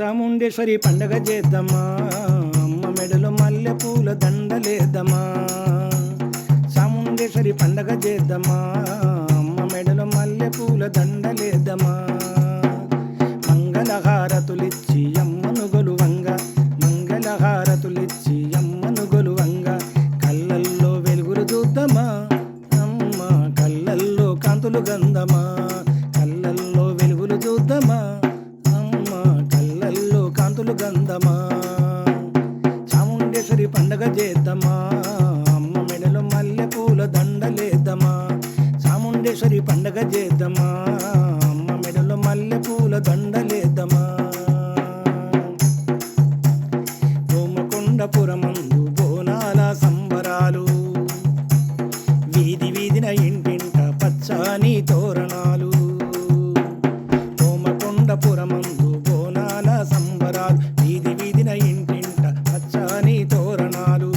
చాముండేశ్వరి పండగ చేద్దామా? అమ్మ మెడలో మల్లె పూల దండలేద్దామా చాముండేశ్వరి పండగ చేద్దామా? అమ్మ మెడలో మల్లె పూల దండలేద్దామా మంగళహారతులిచ్చి అమ్మను గొలువంగ మంగళహారతులిచ్చి అమ్మను గొలువంగ. కళ్ళల్లో వెలుగులు చూద్దామా? అమ్మ కళ్ళల్లో కాంతులు గంధమా? కళ్ళల్లో వెలుగులు చూద్దామా? చాముండేశ్వరి పండగ చేద్దామా? అమ్మ మెడలో మల్లె పూల దండలేద్దామా? కోమకొండపురమందు బోనాల సంబరాలు. వీధి వీధిన ఇంటింట పచ్చని తోరణాలు. కోమకొండపురమందు బోనాల సంబరాలు. వీధి వీధిన ఇంటింట పచ్చని తోరణాలు.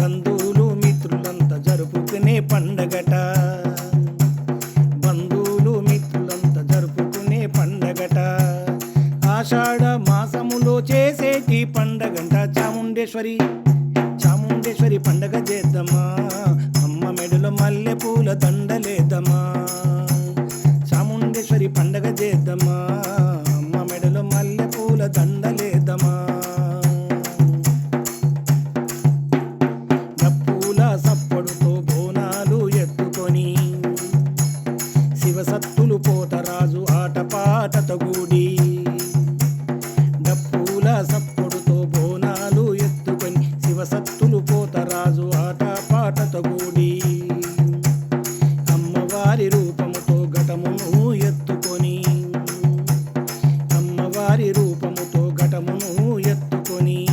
బంధువులు మిత్రులంతా జరుపుకునే పండగట. ఆషాఢ మాసములో చేసేటి పండగంట చాముండేశ్వరి. చాముండేశ్వరి పండగ చేద్దామా? అమ్మ మెడలో మల్లె పూల దండలేద్దామా? చాముండేశ్వరి పండగ చేద్దామా? అమ్మ మెడలో మల్లె పూల దండలేద్దామా? డప్పుల సప్పడుతో బోనాలు ఎత్తుకొని శివసత్తులు పోతరాజు ఆటపాటతో కూడి రూపముతో ఎత్తుకొని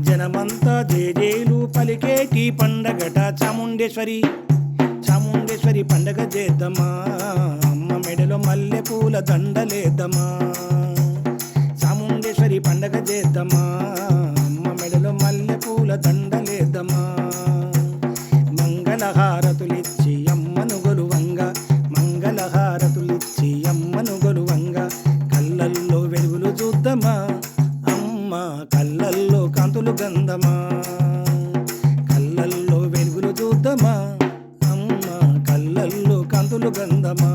జనమంతా జేజేలు పలికేటి పండగట చాముండేశ్వరి. చాముండేశ్వరి పండగ చేద్దామా? అమ్మ మెడలో మల్లె పూల దండలేద్దామా? చాముండేశ్వరి పండగ చేద్దామా? అమ్మ మెడలో మల్లె పూల దండలేద్దామా? మంగళహారతులిచ్చి అమ్మను గొలువ సుగంధమా